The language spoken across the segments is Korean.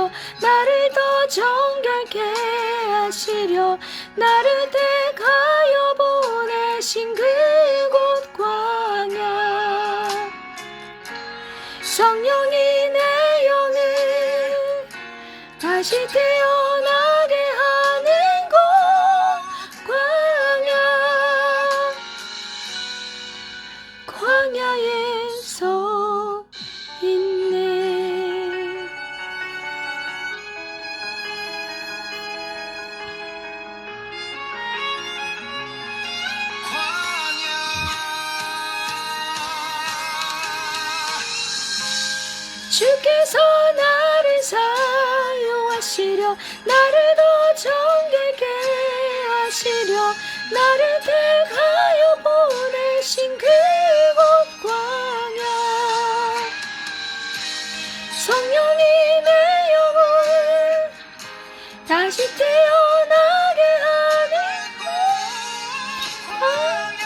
하시려 나를 더 정결케 하시려 나를 택하여 보내신 그곳 광야. 성령이 내 영을 다시 태어나게 하는 곳 광야. 광야에 주께서 나를 사용하시려 나를 더 정결케 하시려 나를 택하여 보내신 그곳 광야. 성령이 내 영을 다시 태어나게 하는 광야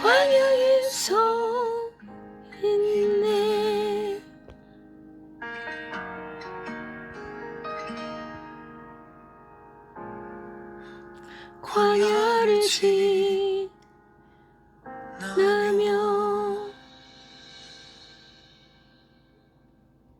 광야에 서 있네. 광야를 지